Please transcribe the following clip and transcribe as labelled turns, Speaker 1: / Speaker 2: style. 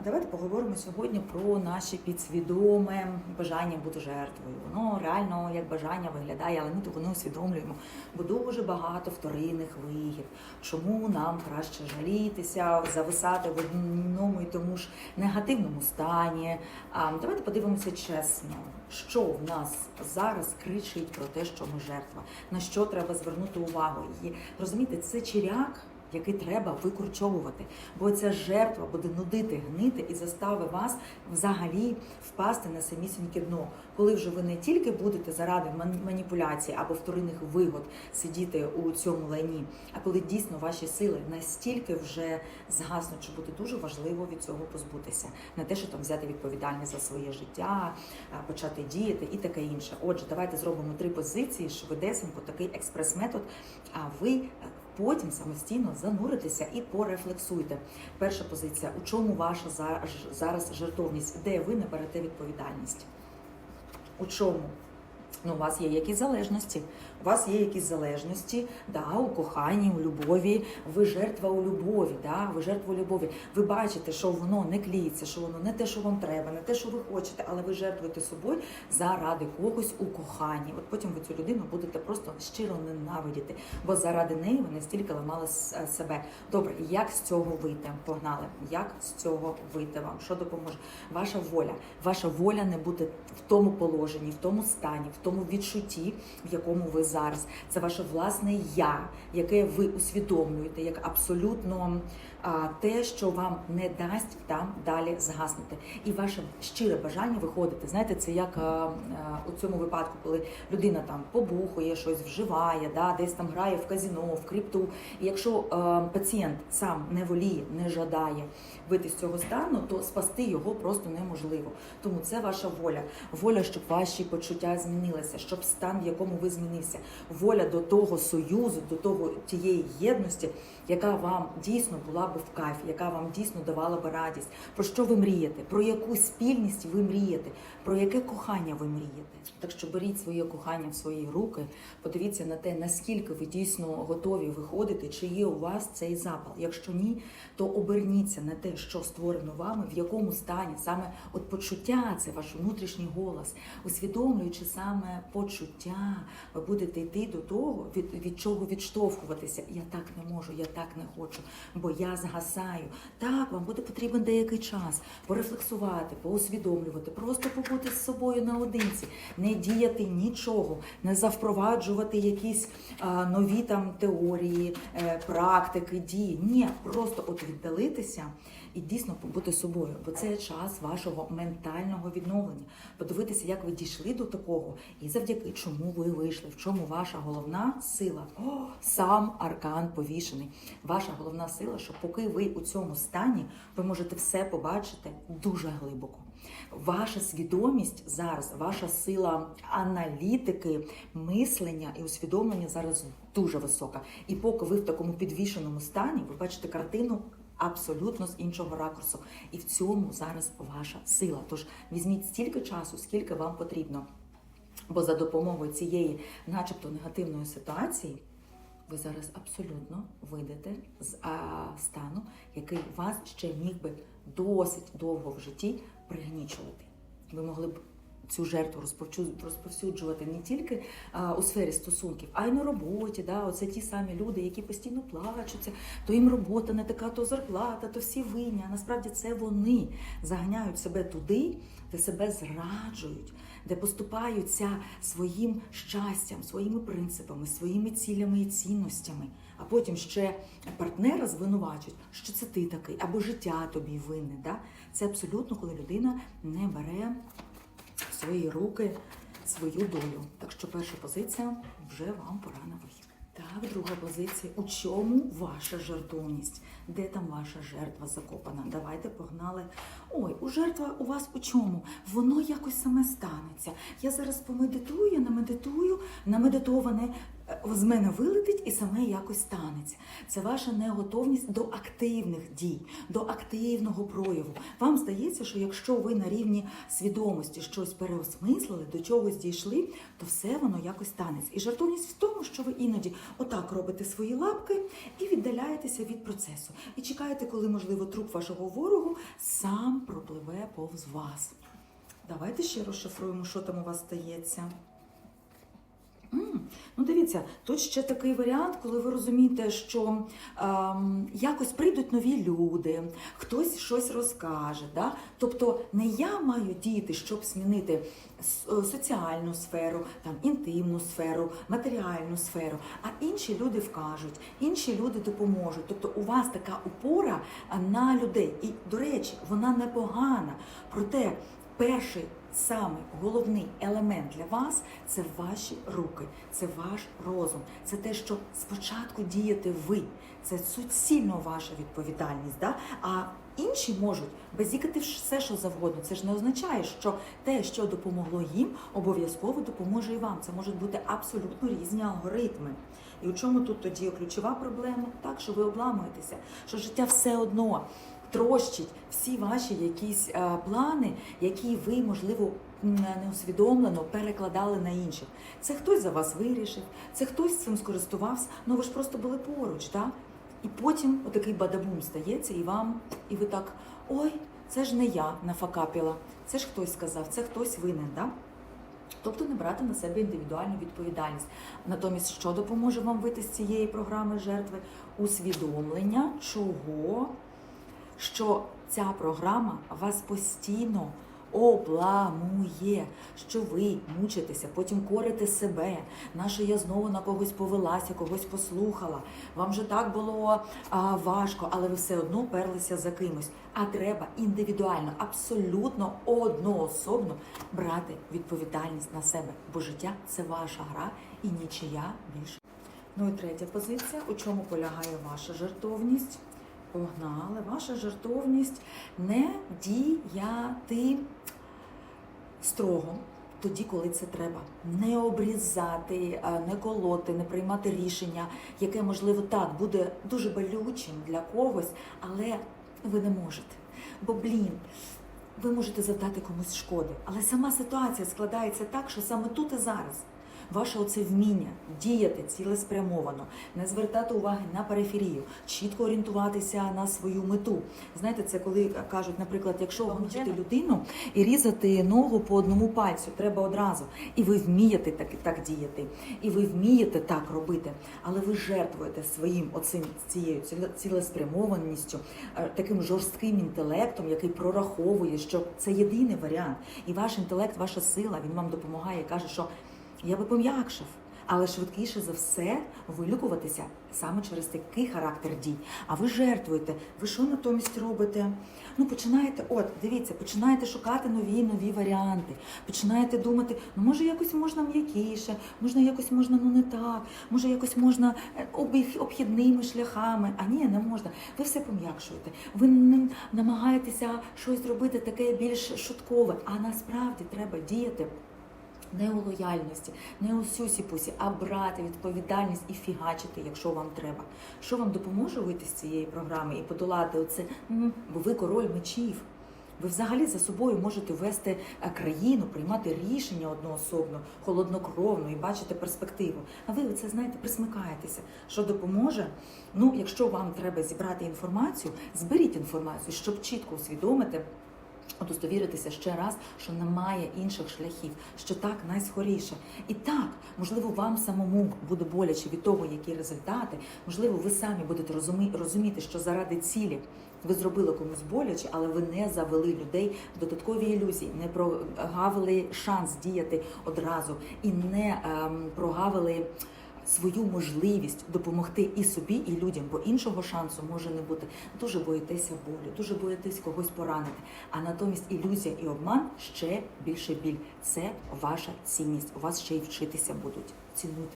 Speaker 1: Давайте поговоримо сьогодні про наше підсвідоме бажання бути жертвою. Воно реально як бажання виглядає, але ми то воно усвідомлюємо, бо дуже багато вторинних вигід. Чому нам краще жалітися, зависати в одному і тому ж негативному стані? Давайте подивимося чесно, що в нас зараз кричить про те, що ми жертва, на що треба звернути увагу. І розумієте, це чиряк який треба викорчовувати. Бо ця жертва буде нудити, гнити і заставить вас взагалі впасти на самісіньке дно. Коли вже ви не тільки будете заради ман- маніпуляцій або вторинних вигод сидіти у цьому лайні, а коли дійсно ваші сили настільки вже згаснуть, що буде дуже важливо від цього позбутися, не те, що там взяти відповідальність за своє життя, почати діяти і таке інше. Отже, давайте зробимо три позиції швидесенько, такий експрес-метод. А ви потім самостійно зануритися і порефлексуйте. Перша позиція: у чому ваша зараз жертовність, де ви не берете відповідальність? У чому? Ну, у вас є якісь залежності. У вас є якісь залежності, да, у коханні, у любові. Ви жертва у любові, да, ви жертва у любові. Ви бачите, що воно не кліється, що воно не те, що вам треба, не те, що ви хочете, але ви жертвуєте собою заради когось у коханні. От потім ви цю людину будете просто щиро ненавидіти, бо заради неї ви настільки ламали е, себе. Добре, як з цього вийти? Погнали. Як з цього вийти вам? Що допоможе? Ваша воля. Ваша воля не бути в тому положенні, в тому стані, в тому відчутті, в якому ви зараз. Це ваше власне я, яке ви усвідомлюєте як абсолютно те, що вам не дасть там далі згаснути. І ваше щире бажання виходити. Знаєте, це як у цьому випадку, коли людина там побухує, щось вживає, да, десь там грає в казіно, в крипту. І якщо пацієнт сам не воліє, не жадає вийти з цього стану, то спасти його просто неможливо. Тому це ваша воля. Воля, щоб ваші почуття змінилися, щоб стан, в якому ви змінився. Воля до того союзу, до того тієї єдності, яка вам дійсно була би в кайф, яка вам дійсно давала би радість. Про що ви мрієте? Про яку спільність ви мрієте? Про яке кохання ви мрієте? Так що беріть своє кохання в свої руки, подивіться на те, наскільки ви дійсно готові виходити, чи є у вас цей запал. Якщо ні, то оберніться на те, що створено вами, в якому стані саме от почуття, це ваш внутрішній голос, усвідомлюючи саме почуття, ви будете йти до того, від, від чого відштовхуватися. Я так не можу, я так не хочу, бо я згасаю. Так, вам буде потрібен деякий час порефлексувати, поусвідомлювати, просто побути з собою наодинці, не діяти нічого, не завпроваджувати якісь а, нові там теорії, е, практики, дії. Ні, просто от віддалитися і дійсно побути собою, бо це час вашого ментального відновлення. Подивитися, як ви дійшли до такого, і завдяки чому ви вийшли, в чому ваша головна сила. О, сам аркан повішений. Ваша головна сила, що поки ви у цьому стані, ви можете все побачити дуже глибоко. Ваша свідомість зараз, ваша сила аналітики, мислення і усвідомлення зараз дуже висока. І поки ви в такому підвішеному стані, ви бачите картину абсолютно з іншого ракурсу. І в цьому зараз ваша сила. Тож візьміть стільки часу, скільки вам потрібно. Бо за допомогою цієї, начебто, негативної ситуації, ви зараз абсолютно вийдете з стану, який вас ще міг би досить довго в житті пригнічувати. Ви могли б цю жертву розповсюджувати не тільки у сфері стосунків, а й на роботі. Да? Оце ті самі люди, які постійно плачуться, то їм робота не така, то зарплата, то всі винні. А насправді це вони заганяють себе туди, де себе зраджують, де поступаються своїм щастям, своїми принципами, своїми цілями і цінностями. А потім ще партнера звинувачують, що це ти такий, або життя тобі винне. Да? Це абсолютно, коли людина не бере в свої руки свою долю. Так що перша позиція вже вам пора на вихід. Так, друга позиція. У чому ваша жертовність? Де там ваша жертва закопана? Давайте погнали. Ой, у жертва у вас у чому? Воно якось саме станеться. Я зараз помедитую, намедитую, намедитоване з мене вилетить і саме якось станеться. Це ваша неготовність до активних дій, до активного прояву. Вам здається, що якщо ви на рівні свідомості щось переосмислили, до чогось дійшли, то все воно якось станеться. І жартовність в тому, що ви іноді отак робите свої лапки і віддаляєтеся від процесу. І чекаєте, коли, можливо, труп вашого ворогу сам пропливе повз вас. Давайте ще розшифруємо, що там у вас стається. Ну, дивіться, тут ще такий варіант, коли ви розумієте, що ем, якось прийдуть нові люди, хтось щось розкаже. Да? Тобто не я маю діяти, щоб змінити е, соціальну сферу, там, інтимну сферу, матеріальну сферу, а інші люди вкажуть, інші люди допоможуть. Тобто у вас така опора на людей. І, до речі, вона непогана. Проте перший самий головний елемент для вас це ваші руки, це ваш розум, це те, що спочатку дієте ви. Це суцільно ваша відповідальність. Да? А інші можуть базікати все, що завгодно. Це ж не означає, що те, що допомогло їм, обов'язково допоможе і вам. Це можуть бути абсолютно різні алгоритми. І у чому тут тоді ключова проблема? Так, що ви обламуєтеся, що життя все одно трощить всі ваші якісь е, плани, які ви, можливо, неусвідомлено перекладали на інших. Це хтось за вас вирішив, це хтось цим скористувався, ну ви ж просто були поруч, так? І потім отакий бадабум стається, і вам, і ви так, ой, це ж не я нафакапіла, це ж хтось сказав, це хтось винен, так? Тобто не брати на себе індивідуальну відповідальність. Натомість, що допоможе вам вийти з цієї програми жертви? Усвідомлення, чого, що ця програма вас постійно обламує, що ви мучитеся, потім корите себе. Наше я знову на когось повелася, когось послухала. Вам же так було а, важко, але ви все одно перлися за кимось. А треба індивідуально, абсолютно одноособно брати відповідальність на себе, бо життя це ваша гра і нічия більше. Ну і третя позиція, у чому полягає ваша жертовність? Погнали, ваша жертовність не діяти строго. Тоді, коли це треба, не обрізати, не колоти, не приймати рішення, яке можливо так буде дуже болючим для когось, але ви не можете. Бо блін, ви можете завдати комусь шкоди. Але сама ситуація складається так, що саме тут і зараз ваше оце вміння діяти цілеспрямовано, не звертати уваги на периферію, чітко орієнтуватися на свою мету. Знаєте, це коли кажуть, наприклад, якщо мучити людину і різати ногу по одному пальцю, треба одразу. І ви вмієте так, так діяти, і ви вмієте так робити, але ви жертвуєте своїм оцим цією цілеспрямованістю, е, таким жорстким інтелектом, який прораховує, що це єдиний варіант. І ваш інтелект, ваша сила, він вам допомагає каже, що я би пом'якшив. Але швидкіше за все вилікуватися саме через такий характер дій. А ви жертвуєте. Ви що натомість робите? Ну починаєте, от дивіться, починаєте шукати нові нові варіанти. Починаєте думати, ну може якось можна м'якіше, можна якось можна ну не так, може якось можна е, обхідними шляхами. А ні, не можна. Ви все пом'якшуєте. Ви не намагаєтеся щось зробити таке більш шуткове. А насправді треба діяти не у лояльності, не у сюсі-пусі, а брати відповідальність і фігачити, якщо вам треба. Що вам допоможе вийти з цієї програми і подолати оце? Бо ви король мечів. Ви взагалі за собою можете вести е, країну, приймати рішення одноособно, холоднокровно і бачити перспективу. А ви це знаєте, присмикаєтеся. Що допоможе? Ну, якщо вам треба зібрати інформацію, зберіть інформацію, щоб чітко усвідомити. Удостовіритися ще раз, що немає інших шляхів, що так найскоріше. І так, можливо, вам самому буде боляче від того, які результати. Можливо, ви самі будете розумі- розуміти, що заради цілі ви зробили комусь боляче, але ви не завели людей в додаткові ілюзії, не прогавили шанс діяти одразу і не ем, прогавили свою можливість допомогти і собі, і людям, бо іншого шансу може не бути. Дуже боїтеся болю, дуже боїтесь когось поранити. А натомість ілюзія і обман ще більше біль. Це ваша цінність. У вас ще й вчитися будуть. Цінуйте.